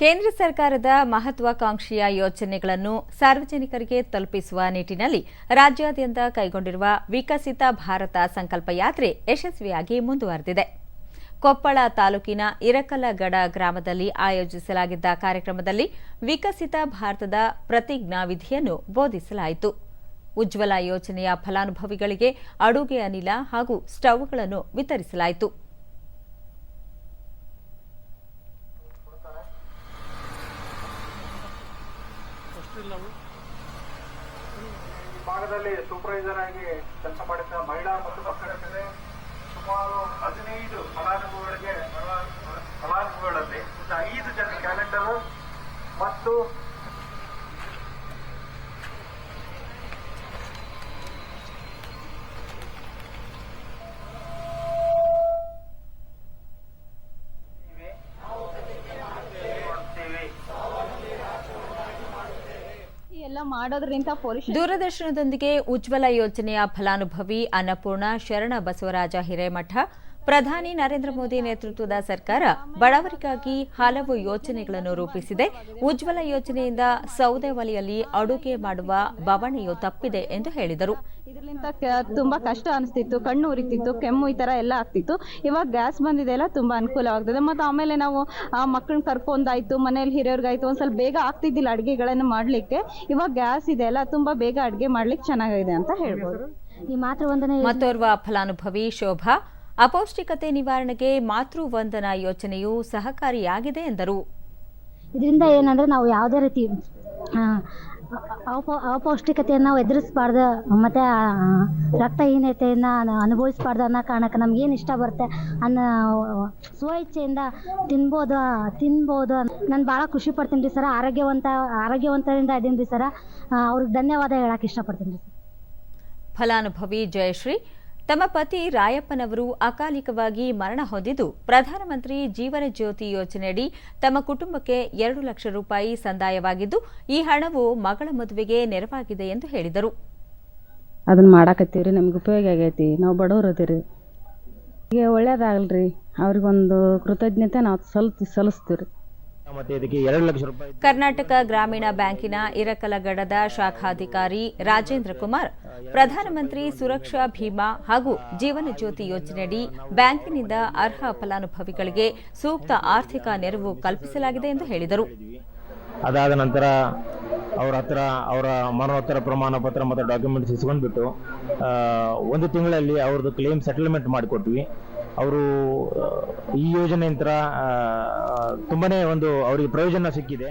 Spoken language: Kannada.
ಕೇಂದ್ರ ಸರ್ಕಾರದ ಮಹತ್ವಾಕಾಂಕ್ಷೆಯ ಯೋಜನೆಗಳನ್ನು ಸಾರ್ವಜನಿಕರಿಗೆ ತಲುಪಿಸುವ ನಿಟ್ಟಿನಲ್ಲಿ ರಾಜ್ಯಾದ್ಯಂತ ಕೈಗೊಂಡಿರುವ ವಿಕಸಿತ ಭಾರತ ಸಂಕಲ್ಪ ಯಾತ್ರೆ ಯಶಸ್ವಿಯಾಗಿ ಮುಂದುವರೆದಿದೆ. ಕೊಪ್ಪಳ ತಾಲೂಕಿನ ಇರಕಲಗಡ ಗ್ರಾಮದಲ್ಲಿ ಆಯೋಜಿಸಲಾಗಿದ್ದ ಕಾರ್ಯಕ್ರಮದಲ್ಲಿ ವಿಕಸಿತ ಭಾರತದ ಪ್ರತಿಜ್ಞಾ ವಿಧಿಯನ್ನು ಬೋಧಿಸಲಾಯಿತು. ಉಜ್ವಲ ಯೋಜನೆಯ ಫಲಾನುಭವಿಗಳಿಗೆ ಅಡುಗೆ ಅನಿಲ ಹಾಗೂ ಸ್ಟವ್ಗಳನ್ನು ವಿತರಿಸಲಾಯಿತು. ಈ ಭಾಗದಲ್ಲಿ ಸೂಪರ್ವೈಸರ್ ಆಗಿ ಕೆಲಸ ಮಾಡಿದ್ದ ಮಹಿಳಾ ಮತ್ತು ಮಕ್ಕಳ ಮೇಲೆ ಸುಮಾರು ಹದಿನೈದು ಫಲಾನುಭವಿಗಳಿಗೆ ಫಲ- ಫಲಾನುಭವಿಗಳಲ್ಲಿ ಐದು ಜನ ಕ್ಯಾಲೆಂಡರ್ ಮತ್ತು ಮಾಡೋದ್ರಿಂದ ದೂರದರ್ಶನದೊಂದಿಗೆ ಉಜ್ವಲ ಯೋಜನೆಯ ಫಲಾನುಭವಿ ಅನ್ನಪೂರ್ಣ ಶರಣ ಬಸವರಾಜ ಹಿರೇಮಠ ಪ್ರಧಾನಿ ನರೇಂದ್ರ ಮೋದಿ ನೇತೃತ್ವದ ಸರ್ಕಾರ ಬಡವರಿಗಾಗಿ ಹಲವು ಯೋಜನೆಗಳನ್ನು ರೂಪಿಸಿದೆ. ಉಜ್ವಲ ಯೋಜನೆಯಿಂದ ಸೌದೆ ಒಲೆಯಲ್ಲಿ ಅಡುಗೆ ಮಾಡುವ ಬವಣೆಯು ತಪ್ಪಿದೆ ಎಂದು ಹೇಳಿದರು. ಇದರಿಂದ ತುಂಬಾ ಕಷ್ಟ ಅನಿಸ್ತಿತ್ತು. ಕಣ್ಣು ಉರಿತಿತ್ತು ಕೆಮ್ಮು ಈ ತರ ಎಲ್ಲ ಆಗ್ತಿತ್ತು. ಇವಾಗ ಗ್ಯಾಸ್ ಬಂದಿದೆ ಎಲ್ಲ ತುಂಬಾ ಅನುಕೂಲವಾಗ್ತದೆ. ಮತ್ತೆ ಆಮೇಲೆ ನಾವು ಆ ಮಕ್ಕಳನ್ನ ಕರ್ಕೊಂಡಾಯ್ತು ಮನೇಲಿ ಹಿರಿಯರ್ಗಾಯ್ತು ಒಂದ್ ಸ್ವಲ್ಪ ಬೇಗ ಆಗ್ತಿದ್ದಿಲ್ಲ ಅಡುಗೆಗಳನ್ನು ಮಾಡ್ಲಿಕ್ಕೆ. ಇವಾಗ ಗ್ಯಾಸ್ ಇದೆ ಅಲ್ಲ ತುಂಬಾ ಬೇಗ ಅಡುಗೆ ಮಾಡ್ಲಿಕ್ಕೆ ಚೆನ್ನಾಗಿದೆ ಅಂತ ಹೇಳ್ಬೋದು. ಈ ಮತ್ತೋರ್ವ ಫಲಾನುಭವಿ ಶೋಭಾ ಅಪೌಷ್ಟಿಕತೆ ನಿವಾರಣೆಗೆ ಮಾತೃ ವಂದನಾ ಯೋಜನೆಯು ಸಹಕಾರಿಯಾಗಿದೆ ಎಂದರು. ಇದರಿಂದ ಏನಂದ್ರೆ ನಾವು ಯಾವುದೇ ರೀತಿ ಅಪ ಅಪೌಷ್ಟಿಕತೆಯನ್ನು ನಾವು ಎದುರಿಸಬಾರ್ದು ಮತ್ತು ರಕ್ತಹೀನತೆಯನ್ನು ಅನುಭವಿಸಬಾರ್ದು ಅನ್ನೋ ಕಾರಣಕ್ಕೆ ನಮ್ಗೇನು ಏನು ಇಷ್ಟ ಬರುತ್ತೆ ಅನ್ನೋ ಸ್ವ ಇಚ್ಛೆಯಿಂದ ತಿನ್ಬೋದು ತಿನ್ಬೋದು ನಾನು ಭಾಳ ಖುಷಿ ಪಡ್ತೀನಿ ರೀ ಸರ ಆರೋಗ್ಯವಂತ ಆರೋಗ್ಯವಂತರಿಂದ ಇದೀನಿ ರೀ ಸರ ಅವ್ರಿಗೆ ಧನ್ಯವಾದ ಹೇಳಕ್ಕೆ ಇಷ್ಟಪಡ್ತೀನಿ ರೀ ಫಲಾನುಭವಿ ಜಯಶ್ರೀ ತಮ್ಮ ಪತಿ ರಾಯಪ್ಪನವರು ಅಕಾಲಿಕವಾಗಿ ಮರಣ ಹೊಂದಿದ್ದು ಪ್ರಧಾನಮಂತ್ರಿ ಜೀವನ ಜ್ಯೋತಿ ಯೋಜನೆಯಡಿ ತಮ್ಮ ಕುಟುಂಬಕ್ಕೆ ಎರಡು ಲಕ್ಷ ರೂಪಾಯಿ ಸಂದಾಯವಾಗಿದ್ದು ಈ ಹಣವು ಮಗಳ ಮದುವೆಗೆ ನೆರವಾಗಿದೆ ಎಂದು ಹೇಳಿದರು. ಅದನ್ನ ಮಾಡಾಕತ್ತೀವ್ರಿ ರೀ ನಮ್ಗೆ ಉಪಯೋಗ ಆಗೈತಿ. ನಾವು ಬಡವ್ರು ಅದೀರಿ ಈಗ ಒಳ್ಳೇದಾಗಲ್ರಿ. ಅವ್ರಿಗೊಂದು ಕೃತಜ್ಞತೆ ನಾವು ಸಲ್ ಸಲ್ಲಿಸ್ತೀವ್ರಿ. ರೀ ಇದಕ್ಕೆ ಎರಡು ಲಕ್ಷ ರೂಪಾಯಿ ಕರ್ನಾಟಕ ಗ್ರಾಮೀಣ ಬ್ಯಾಂಕಿನ ಇರಕಲಗಡದ ಶಾಖಾಧಿಕಾರಿ ರಾಜೇಂದ್ರ ಕುಮಾರ್ ಪ್ರಧಾನಮಂತ್ರಿ ಸುರಕ್ಷಾ ಭೀಮಾ ಹಾಗೂ ಜೀವನ ಜ್ಯೋತಿ ಯೋಜನೆಯಡಿ ಬ್ಯಾಂಕಿನಿಂದ ಅರ್ಹ ಫಲಾನುಭವಿಗಳಿಗೆ ಸೂಕ್ತ ಆರ್ಥಿಕ ನೆರವು ಕಲ್ಪಿಸಲಾಗಿದೆ ಎಂದು ಹೇಳಿದರು. ಅದಾದ ನಂತರ ಅವರ ಹತ್ರ, ಅವರ ಮರಣೋತ್ತರ ಪ್ರಮಾಣ ಪತ್ರ ಮತ್ತು ಡಾಕ್ಯುಮೆಂಟ್ಸ್ ಇಸ್ಕೊಂಡ್ಬಿಟ್ಟು ಒಂದು ತಿಂಗಳಲ್ಲಿ ಅವ್ರದ್ದು ಕ್ಲೇಮ್ ಸೆಟಲ್ಮೆಂಟ್ ಮಾಡಿಕೊಟ್ವಿ. ಅವರು ಈ ಯೋಜನೆ ನಂತರ ತುಂಬನೇ ಒಂದು ಅವರಿಗೆ ಪ್ರಯೋಜನ ಸಿಕ್ಕಿದೆ.